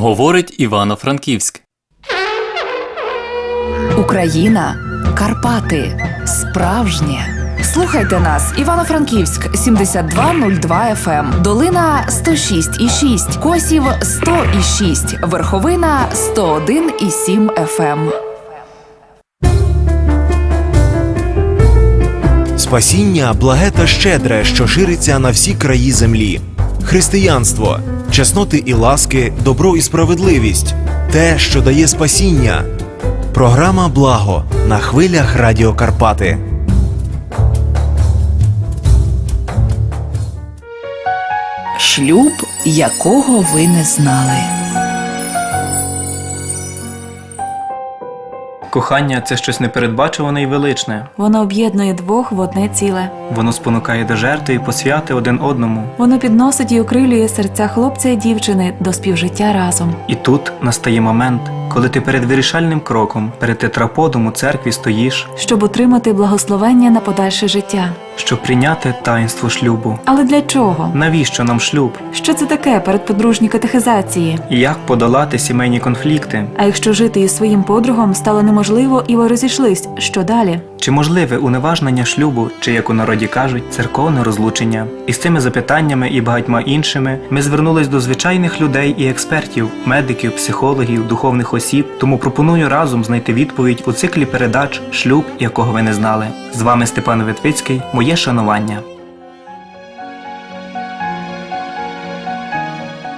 Говорить Івано-Франківськ. Україна, Карпати, справжнє. Слухайте нас, Івано-Франківськ 7202 FM, ем. Долина 106,6, Косів 100,6, Верховина 101,7 FM. Спасіння благе та щедре, що шириться на всі краї землі. Християнство, чесноти і ласки, добро і справедливість те, що дає спасіння. Програма Благо на хвилях Радіо Карпати. Шлюб, якого ви не знали. Кохання це щось непередбачуване і величне. Воно об'єднує двох в одне ціле. Воно спонукає до жертви і посвяти один одному. Воно підносить і окрилює серця хлопця і дівчини до співжиття разом. І тут настає момент, коли ти перед вирішальним кроком, перед тетраподом у церкві стоїш, щоб отримати благословення на подальше життя. щоб прийняти таїнство шлюбу. Але для чого? Навіщо нам шлюб? Що це таке передподружні катехизації? І як подолати сімейні конфлікти? А якщо жити із своїм подругом стало неможливо і ви розійшлись, що далі? Чи можливе уневажнення шлюбу, чи як у народі кажуть, церковне розлучення? І з цими запитаннями і багатьма іншими ми звернулись до звичайних людей і експертів, медиків, психологів, духовних осіб. Тому пропоную разом знайти відповідь у циклі передач Шлюб, якого ви не знали. З вами Степан Витвицький. Моє шанування.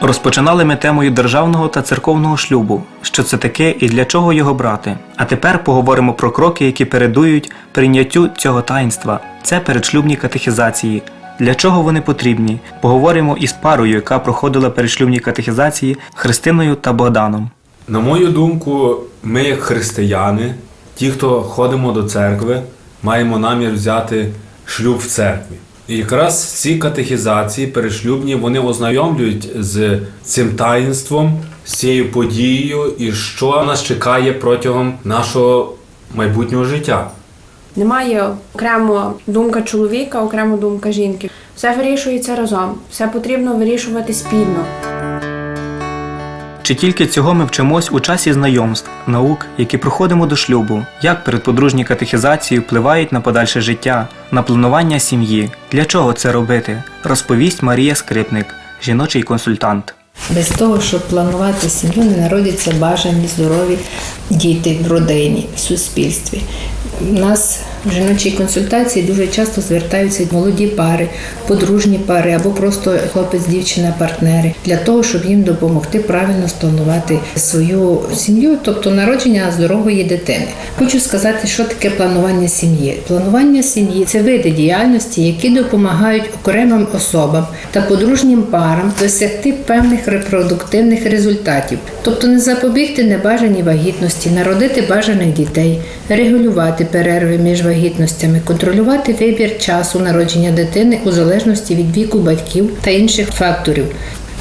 Розпочинали ми темою державного та церковного шлюбу, що це таке і для чого його брати. А тепер поговоримо про кроки, які передують прийняттю цього таїнства. Це передшлюбні катехізації. Для чого вони потрібні? Поговоримо із парою, яка проходила передшлюбні катехізації Христиною та Богданом. На мою думку, ми, як християни, ті, хто ходимо до церкви, маємо намір взяти шлюб в церкві. І якраз ці катехізації перешлюбні вони ознайомлюють з цим таїнством, з цією подією і що нас чекає протягом нашого майбутнього життя. Немає окремо думка чоловіка, окремо думка жінки. Все вирішується разом, все потрібно вирішувати спільно. Чи тільки цього ми вчимось у часі знайомств, наук, які проходимо до шлюбу, як передподружні катехізації впливають на подальше життя, на планування сім'ї, для чого це робити, розповість Марія Скрипник, жіночий консультант. Без того, щоб планувати сім'ю, не народяться бажані, здорові діти в родині, в суспільстві. У нас в жіночій консультації дуже часто звертаються молоді пари, подружні пари або просто хлопець, дівчина, партнери для того, щоб їм допомогти правильно спланувати свою сім'ю, тобто народження здорової дитини. Хочу сказати, що таке планування сім'ї. Планування сім'ї це види діяльності, які допомагають окремим особам та подружнім парам досягти певних репродуктивних результатів, тобто не запобігти небажаній вагітності, народити бажаних дітей, регулювати перерви між вагітностями, контролювати вибір часу народження дитини у залежності від віку батьків та інших факторів.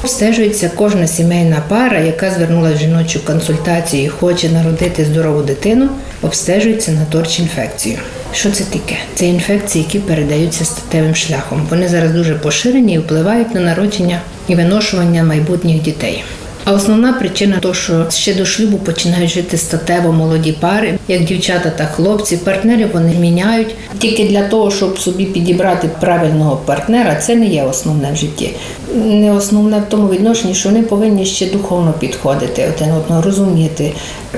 Обстежується кожна сімейна пара, яка звернулася в жіночу консультацію і хоче народити здорову дитину, обстежується на торч-інфекцію. Що це таке? Це інфекції, які передаються статевим шляхом. Вони зараз дуже поширені і впливають на народження і виношування майбутніх дітей. А основна причина того, що ще до шлюбу починають жити статево молоді пари, як дівчата та хлопці, партнерів вони міняють тільки для того, щоб собі підібрати правильного партнера. Це не є основне в житті. Не основне в тому відношенні, що вони повинні ще духовно підходити один одного, розуміти,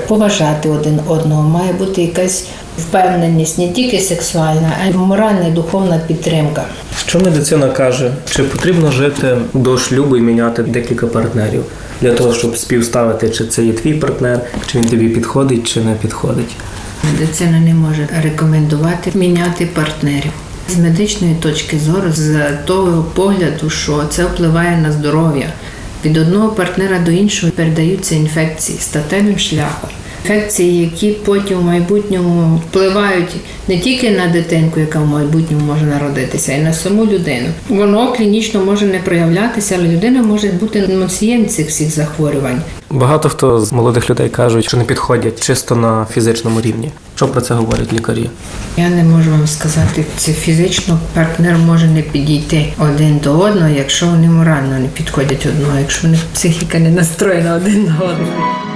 поважати один одного. Має бути якась впевненість не тільки сексуальна, а й моральна і духовна підтримка. Що медицина каже? Чи потрібно жити до шлюбу і міняти декілька партнерів для того, щоб співставити, чи це є твій партнер, чи він тобі підходить, чи не підходить? Медицина не може рекомендувати міняти партнерів. З медичної точки зору, з того погляду, що це впливає на здоров'я. Від одного партнера до іншого передаються інфекції статевим шляхом. Інфекції, які потім в майбутньому впливають не тільки на дитинку, яка в майбутньому може народитися, а й на саму людину. Воно клінічно може не проявлятися, але людина може бути носієм цих всіх захворювань. Багато хто з молодих людей кажуть, що не підходять чисто на фізичному рівні. Що про це говорять лікарі? Я не можу вам сказати, це фізично партнер може не підійти один до одного, якщо вони морально не підходять одного, якщо вони психіка не настроєна один на одного.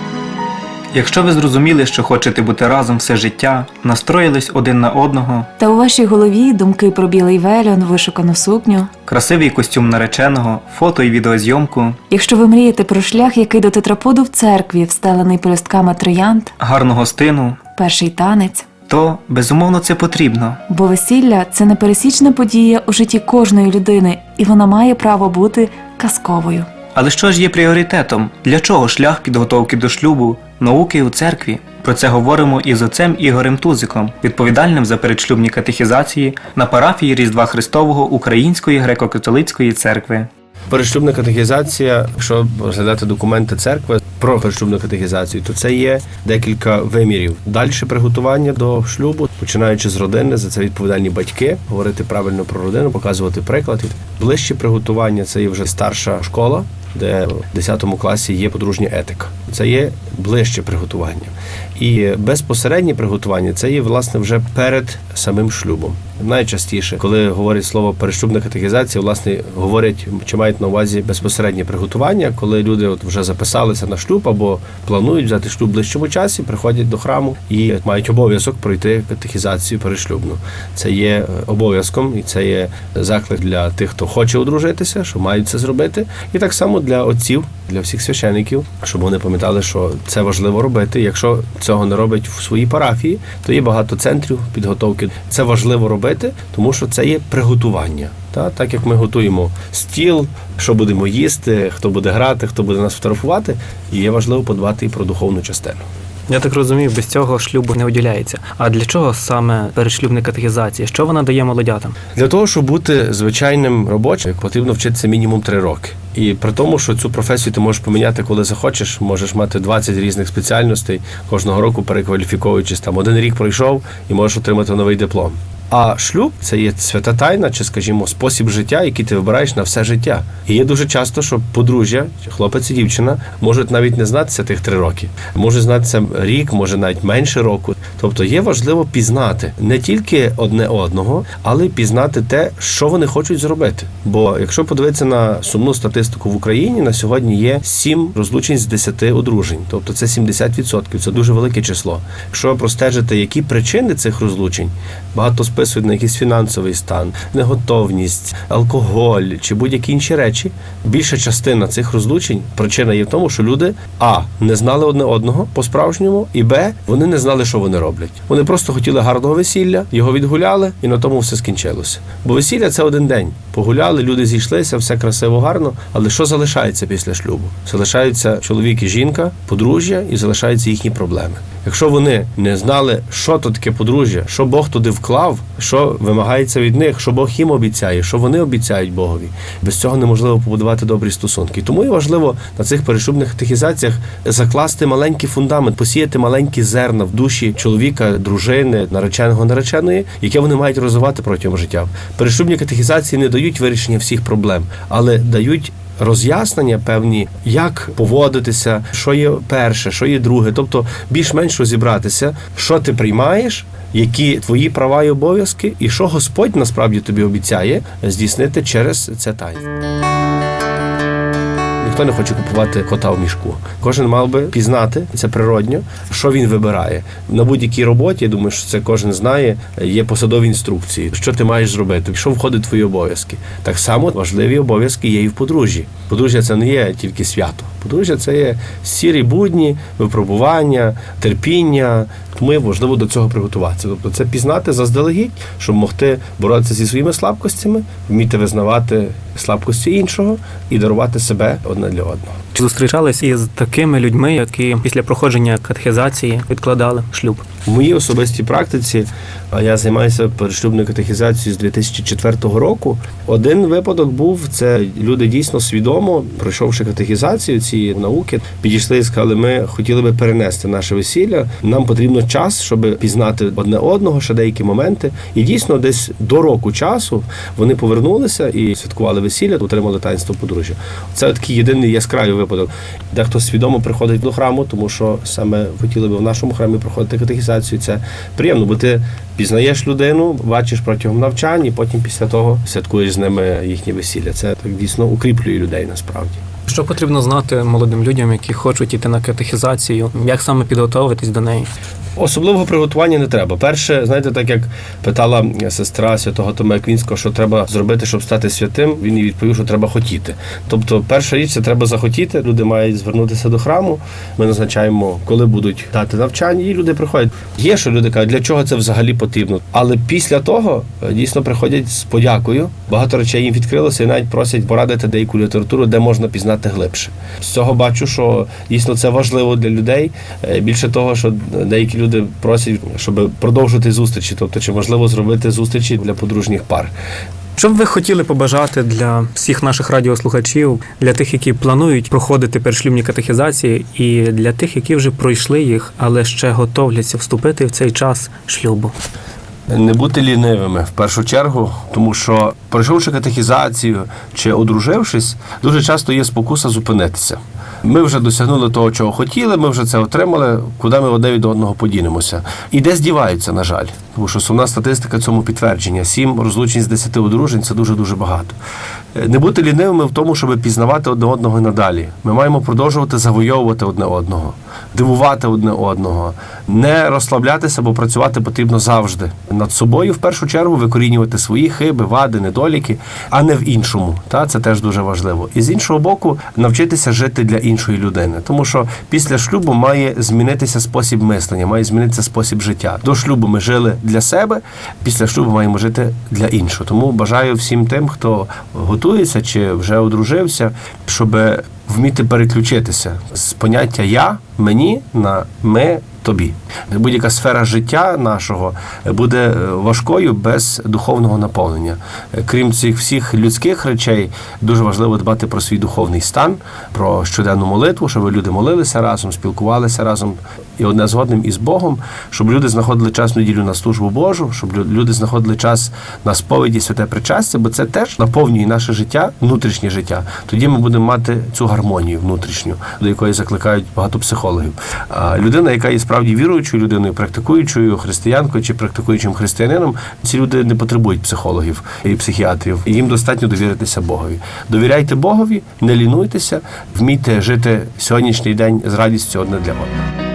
Якщо ви зрозуміли, що хочете бути разом все життя, настроїлись один на одного, Та у вашій голові думки про білий вельон, вишукану сукню. красивий костюм нареченого, фото і відеозйомку, Якщо ви мрієте про шлях, який до тетраподу в церкві, встелений пелюстками троянд, гарну гостину, перший танець. то безумовно це потрібно. Бо весілля це непересічна подія у житті кожної людини, і вона має право бути казковою. Але що ж є пріоритетом? Для чого шлях підготовки до шлюбу, науки у церкві? Про це говоримо із отцем Ігорем Тузиком, відповідальним за передшлюбні катехізації на парафії Різдва Христового Української греко-католицької церкви. Перешлюбна катехізація, якщо розглядати документи церкви про перешлюбну катехізацію, то це є декілька вимірів. Далі приготування до шлюбу, починаючи з родини, за це відповідальні батьки, говорити правильно про родину, показувати приклад. Ближче приготування це є вже старша школа, де в 10 класі є подружня етика. Це є ближче приготування. І безпосереднє приготування це є власне вже перед самим шлюбом. Найчастіше, коли говорять слово перешлюбна катехізація, власне говорять чи мають на увазі безпосереднє приготування, коли люди от вже записалися на шлюб або планують взяти шлюб в ближчому часі, приходять до храму і мають обов'язок пройти катехізацію перешлюбну. Це є е, обов'язком, і це є заклик для тих, хто хоче одружитися, що мають це зробити, і так само для отців, для всіх священиків, щоб вони пам'ятали, що це важливо робити. Якщо цього не робить в своїй парафії, то є багато центрів підготовки. Це важливо робити, тому що це є приготування. Та, так як ми готуємо стіл, що будемо їсти, хто буде грати, хто буде нас фотографувати, і є важливо подбати і про духовну частину. Я так розумію, без цього шлюбу не виділяється. А для чого саме перешлюбна катехізація? Що вона дає молодятам? Для того, щоб бути звичайним робочим, потрібно вчитися мінімум 3 роки. І при тому, що цю професію ти можеш поміняти, коли захочеш, можеш мати 20 різних спеціальностей, кожного року перекваліфіковуючись там один рік пройшов і можеш отримати новий диплом. А шлюб це є свята тайна, чи, скажімо, спосіб життя, який ти вибираєш на все життя. І є дуже часто, що подружжя, хлопець і дівчина можуть навіть не знатися тих три роки, може знатися рік, може навіть менше року. Тобто є важливо пізнати не тільки одне одного, але й пізнати те, що вони хочуть зробити. Бо якщо подивитися на сумну статистику в Україні, на сьогодні є 7 розлучень з 10 одружень, тобто це 70%, це дуже велике число. Якщо простежити, які причини цих розлучень, багато списують на якийсь фінансовий стан, неготовність, алкоголь чи будь-які інші речі. Більша частина цих розлучень причина є в тому, що люди а не знали одне одного по-справжньому, і б вони не знали, що вони роблять. Вони просто хотіли гарного весілля, його відгуляли, і на тому все скінчилося. Бо весілля це один день. Погуляли, люди зійшлися, все красиво, гарно. Але що залишається після шлюбу? Залишаються чоловік і жінка, подружжя, і залишаються їхні проблеми. Якщо вони не знали, що то таке подружжя, що Бог туди вклав, що вимагається від них, що Бог їм обіцяє, що вони обіцяють Богові, без цього неможливо побудувати добрі стосунки. Тому і важливо на цих перешлюбних катехізаціях закласти маленький фундамент, посіяти маленькі зерна в душі чоловіка, дружини, нареченого нареченої, яке вони мають розвивати протягом життя. Перешлюбні катехізації не дають вирішення всіх проблем, але дають роз'яснення певні, як поводитися, що є перше, що є друге. Тобто більш-менш розібратися, що ти приймаєш, які твої права і обов'язки, і що Господь насправді тобі обіцяє здійснити через це таїнство. Ніхто не хоче купувати кота в мішку. Кожен мав би пізнати це природньо, що він вибирає на будь-якій роботі. Я думаю, що це кожен знає. Є посадові інструкції, що ти маєш зробити, що входить в твої обов'язки. Так само важливі обов'язки є і в подружжі. Подружжя це не є тільки свято. Подружжя це є сірі будні, випробування, терпіння. Є важливо до цього приготуватися. Тобто це пізнати заздалегідь, щоб могти боротися зі своїми слабкостями, вміти визнавати слабкості іншого і дарувати себе одне для одного. Чи зустрічались із такими людьми, які після проходження катехізації відкладали шлюб? В моїй особистій практиці а я займаюся перешлюбною катехізацією з 2004 року. Один випадок був це люди дійсно свідомо, пройшовши катехізацію цієї науки, підійшли і сказали, ми хотіли би перенести наше весілля. Нам потрібно час, щоб пізнати одне одного, ще деякі моменти. І дійсно, десь до року часу вони повернулися і святкували весілля, отримали таїнство подружжя. Це такий єдиний яскравий випадок. Дехто свідомо приходить до храму, тому що саме хотіли би в нашому храмі проходити катехізацію. Це приємно, бо ти пізнаєш людину, бачиш протягом навчань, і потім після того святкуєш з ними їхнє весілля. Це так дійсно укріплює людей насправді. Що потрібно знати молодим людям, які хочуть іти на катехізацію, як саме підготовитись до неї? Особливого приготування не треба. Перше, знаєте, так як питала сестра святого Тома Аквінського, що треба зробити, щоб стати святим, він їй відповів, що треба хотіти. Тобто, перша річ це треба захотіти. Люди мають звернутися до храму. Ми назначаємо, коли будуть дати навчання, і люди приходять. Є, що люди кажуть, для чого це взагалі потрібно. Але після того е, дійсно приходять з подякою. Багато речей їм відкрилося і навіть просять порадити деяку літературу, де можна пізнати глибше. З цього бачу, що дійсно це важливо для людей. Е, Більше того, що деякі люди просять, щоб продовжити зустрічі, тобто чи можливо зробити зустрічі для подружніх пар. Що б ви хотіли побажати для всіх наших радіослухачів, для тих, які планують проходити перешлюбні катехізації, і для тих, які вже пройшли їх, але ще готовляться вступити в цей час шлюбу? Не бути лінивими в першу чергу, тому що пройшовши катехізацію чи одружившись, дуже часто є спокуса зупинитися. Ми вже досягнули того, чого хотіли, ми вже це отримали, куди ми одне від одного подінемося. І де здіваються, на жаль, тому що сумна статистика цьому підтвердження. Сім розлучень з десяти одружень це дуже дуже багато. Е, Не бути лінивими в тому, щоб пізнавати одне одного надалі. Ми маємо продовжувати завойовувати одне одного, дивувати одне одного, не розслаблятися, бо працювати потрібно завжди. Над собою в першу чергу викорінювати свої хиби, вади, недоліки, а не в іншому. Та це теж дуже важливо. І з іншого боку, навчитися жити для іншої людини, тому що після шлюбу має змінитися спосіб мислення, має змінитися спосіб життя. До шлюбу ми жили для себе, після шлюбу маємо жити для іншого. Тому бажаю всім тим, хто готується чи вже одружився, щоб вміти переключитися з поняття я, мені на ми. Тобі будь-яка сфера життя нашого буде е, важкою без духовного наповнення. Е, Крім цих всіх людських речей, дуже важливо дбати про свій духовний стан, про щоденну молитву, щоб люди молилися разом, спілкувалися разом і одне з одним із Богом, щоб люди знаходили час в неділю на службу Божу, щоб лю- люди знаходили час на сповіді святе причастя, бо це теж наповнює наше життя, внутрішнє життя. Тоді ми будемо мати цю гармонію внутрішню, до якої закликають багато психологів. А людина, яка є справді віруючою людиною, практикуючою християнкою чи практикуючим християнином, ці люди не потребують психологів і психіатрів. Їм достатньо довіритися Богові. Довіряйте Богові, не лінуйтеся, вмійте жити сьогоднішній день з радістю одне для одного.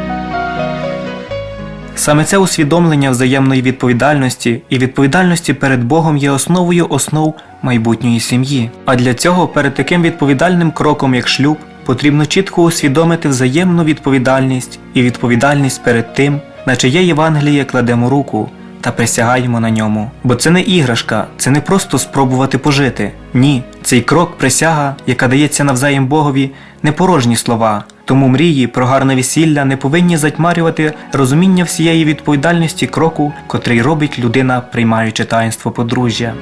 Саме це усвідомлення взаємної відповідальності і відповідальності перед Богом є основою основ майбутньої сім'ї. А для цього перед таким відповідальним кроком, як шлюб, потрібно чітко усвідомити взаємну відповідальність і відповідальність перед тим, на чиє Євангеліє кладемо руку та присягаємо на ньому. Бо це не іграшка, це не просто спробувати пожити. Ні, цей крок присяга, яка дається навзаєм Богові, не порожні слова. Тому мрії про гарне весілля не повинні затьмарювати розуміння всієї відповідальності кроку, котрий робить людина, приймаючи таїнство подружжя.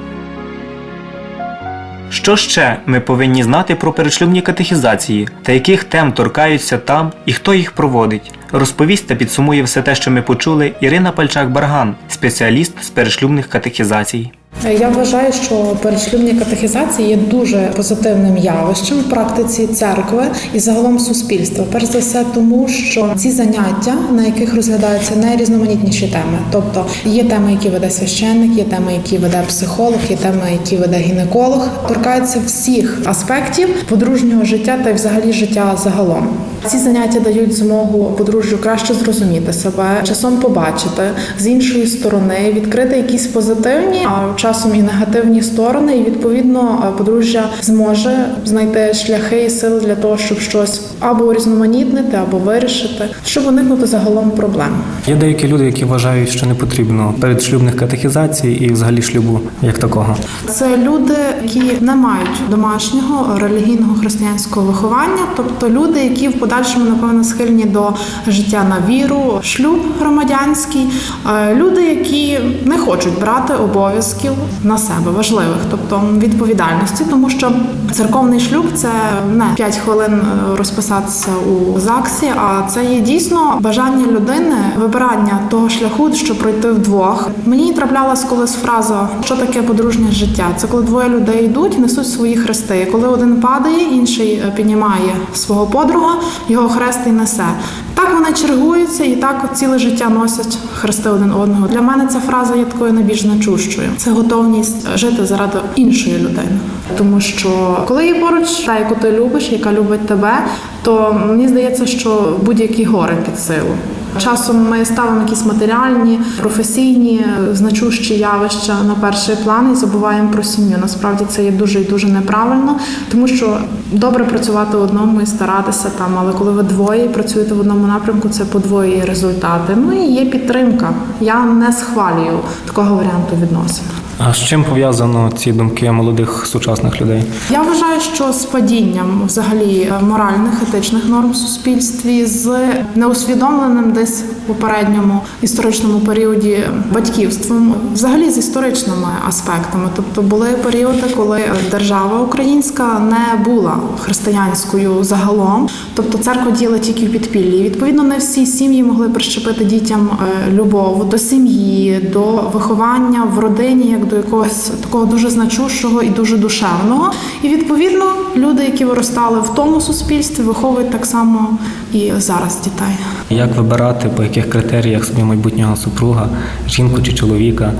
Що ще ми повинні знати про перешлюбні катехізації та яких тем торкаються там і хто їх проводить? Розповість та підсумує все те, що ми почули Ірина Пальчак-Барган, спеціаліст з перешлюбних катехізацій. Я вважаю, що перешлюбні катехізації є дуже позитивним явищем в практиці церкви і загалом суспільства. Перш за все, тому що ці заняття, на яких розглядаються найрізноманітніші теми, тобто є теми, які веде священник, є теми, які веде психолог, є теми, які веде гінеколог, торкаються всіх аспектів подружнього життя та й взагалі життя загалом. Ці заняття дають змогу подружжю краще зрозуміти себе, часом побачити з іншої сторони, відкрити якісь позитивні, а часом і негативні сторони. І відповідно е, подружжя зможе знайти шляхи і сили для того, щоб щось або урізноманітнити, або вирішити, щоб уникнути загалом проблем. Є деякі люди, які вважають, що не потрібно передшлюбних катехізацій і взагалі шлюбу як такого. Це люди, які не мають домашнього релігійного християнського виховання, тобто люди, які в подальшому подальшому, напевно, схильні до життя на віру, шлюб громадянський. Е, Люди, які не хочуть брати обов'язків на себе важливих, тобто відповідальності, тому що церковний шлюб це не 5 хвилин е, розписатися у ЗАГСі, а це є дійсно бажання людини вибирання того шляху, що пройти вдвох. Мені траплялась колись фраза, що таке подружнє життя. Це коли двоє людей йдуть, несуть свої хрести. Коли один падає, інший е, піднімає свого подруга, його хрест і несе. Так вони чергуються і так ціле життя носять хрести один одного. Для мене ця фраза є такою найбільш значущою. Це готовність жити заради іншої людини. Тому що коли є поруч та, яку ти любиш, яка любить тебе, то мені здається, що будь-які гори під силу. Часом ми ставимо якісь матеріальні, професійні, значущі явища на перший план і забуваємо про сім'ю. Насправді це є дуже і дуже неправильно, тому що добре працювати одному і старатися там, але коли ви двоє працюєте в одному напрямку, це подвоює результати. Ну і є підтримка. Я не схвалюю такого варіанту відносин. А з чим пов'язано ці думки молодих сучасних людей? Я вважаю, що з падінням взагалі е, моральних етичних норм в суспільстві, з неусвідомленим десь в попередньому історичному періоді батьківством, взагалі з історичними аспектами. Тобто були періоди, коли держава українська не була християнською загалом, тобто церква діяла тільки в підпіллі. Відповідно, не всі сім'ї могли прищепити дітям е, любов до сім'ї, до виховання в родині, як до якогось такого дуже значущого і дуже душевного. І відповідно люди, які виростали в тому суспільстві, виховують так само і зараз дітей. Як вибирати, по яких критеріях собі майбутнього супруга, жінку чи чоловіка?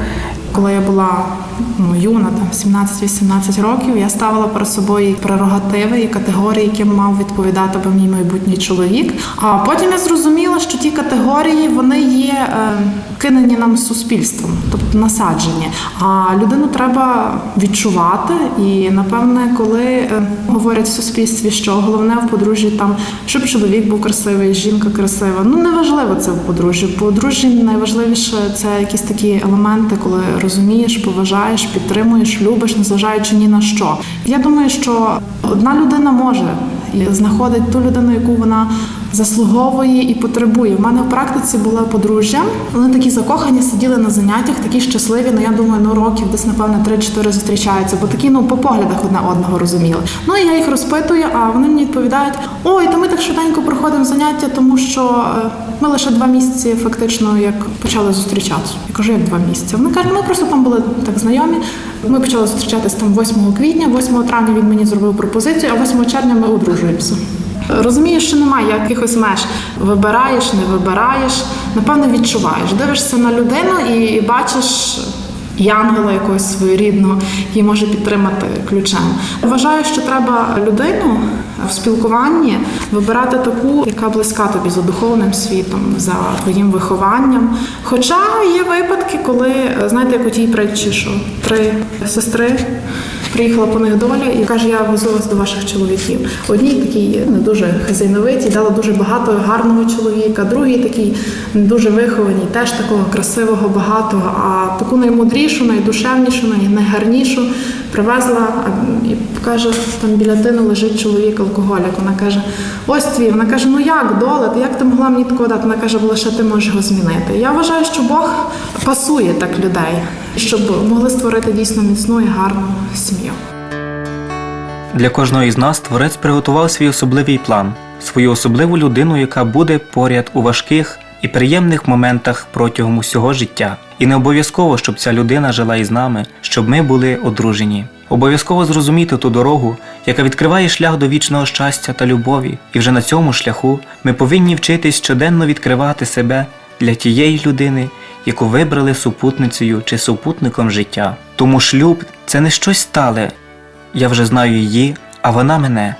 Коли я була ну, юна, там 17-18 років, я ставила перед собою прерогативи і категорії, яким мав відповідати би мій майбутній чоловік. А потім я зрозуміла, що ті категорії вони є е, кинені нам суспільством, тобто насаджені. А людину треба відчувати. І напевне, коли е, говорять в суспільстві, що головне в подружжі там, щоб чоловік був красивий, жінка красива. Ну неважливо це в подружжі. В подружжі найважливіше це якісь такі елементи, коли розумієш, поважаєш, підтримуєш, любиш, незважаючи ні на що. Я думаю, що одна людина може знаходити ту людину, яку вона заслуговує і потребує. В мене в практиці була подружжя. Вони такі закохані, сиділи на заняттях, такі щасливі. Ну я думаю, ну років десь напевно 3-4 зустрічаються, бо такі ну по поглядах одне одного розуміли. Ну і я їх розпитую, а вони мені відповідають: ой, то ми так швиденько проходимо заняття, тому що е, ми лише два місяці фактично як почали зустрічатися. Я кажу, як два місяці. Вони кажуть, ми просто там були так знайомі. Ми почали зустрічатись там 8 квітня, 8 травня він мені зробив пропозицію, а 8 червня ми одружуємося. Розумієш, що немає якихось меж. Вибираєш, не вибираєш. Напевно, відчуваєш. Дивишся на людину і бачиш янгела якогось своєрідного, який може підтримати ключем. Вважаю, що треба людину в спілкуванні вибирати таку, яка близька тобі за духовним світом, за твоїм вихованням. Хоча є випадки, коли знаєте, як у тій притчі, що три сестри. Приїхала по них доля і каже, я везу вас до ваших чоловіків. Одній такий не дуже хазяйновитій, дала дуже багато гарного чоловіка, другий такий не дуже вихований, теж такого красивого, багатого, а таку наймудрішу, найдушевнішу, найгарнішу привезла і каже, там біля тину лежить чоловік алкоголік. Вона каже: ось твій. Вона каже: Ну як, доле, ти як ти могла мені такого дати? Вона каже, лише ти можеш його змінити. Я вважаю, що Бог пасує так людей, щоб могли створити дійсно міцну і гарну сім'ю. Для кожного із нас творець приготував свій особливий план, свою особливу людину, яка буде поряд у важких і приємних моментах протягом усього життя. І не обов'язково, щоб ця людина жила із нами, щоб ми були одружені. Обов'язково зрозуміти ту дорогу, яка відкриває шлях до вічного щастя та любові, і вже на цьому шляху ми повинні вчитись щоденно відкривати себе для тієї людини, яку вибрали супутницею чи супутником життя. Тому шлюб це не щось стале, я вже знаю її, а вона мене.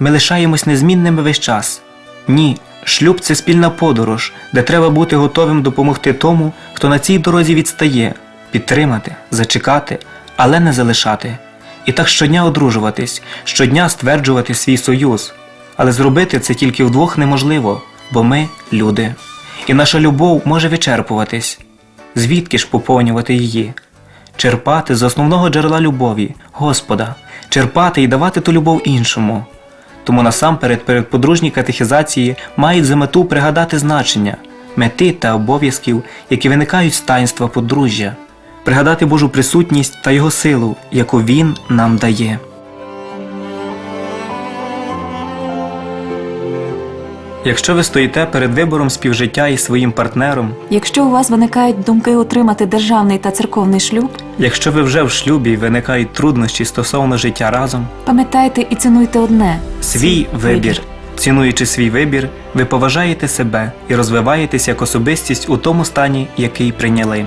Ми лишаємось незмінними весь час. Ні, шлюб це спільна подорож, де треба бути готовим допомогти тому, хто на цій дорозі відстає, підтримати, зачекати, але не залишати. І так щодня одружуватись, щодня стверджувати свій союз. Але зробити це тільки вдвох неможливо, бо ми люди. І наша любов може вичерпуватись. Звідки ж поповнювати її? черпати з основного джерела любові, Господа, черпати і давати ту любов іншому. Тому насамперед перед подружній катехізації мають за мету пригадати значення, мети та обов'язків, які виникають з таїнства подружжя, пригадати Божу присутність та його силу, яку Він нам дає. Якщо ви стоїте перед вибором співжиття із своїм партнером, Якщо у вас виникають думки отримати державний та церковний шлюб, якщо ви вже в шлюбі і виникають труднощі стосовно життя разом, пам'ятайте і цінуйте одне свій вибір. Цінуючи свій вибір, ви поважаєте себе і розвиваєтесь як особистість у тому стані, який прийняли.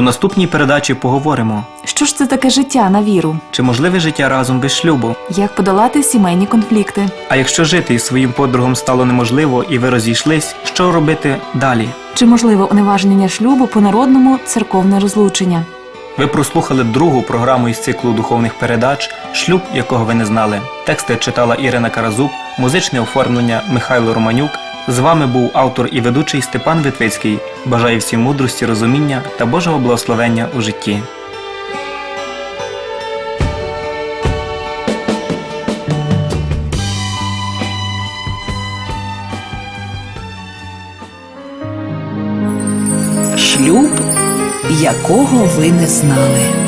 У наступній передачі поговоримо, Що ж це таке життя на віру? чи можливе життя разом без шлюбу. Як подолати сімейні конфлікти? А якщо жити із своїм подругом стало неможливо і ви розійшлись, що робити далі? Чи можливе уневажнення шлюбу по народному церковне розлучення? Ви прослухали другу програму із циклу духовних передач Шлюб, якого ви не знали. Тексти читала Ірина Каразуб, музичне оформлення Михайло Романюк. З вами був автор і ведучий Степан Витвицький. Бажаю всім мудрості, розуміння та Божого благословення у житті. Шлюб, якого ви не знали.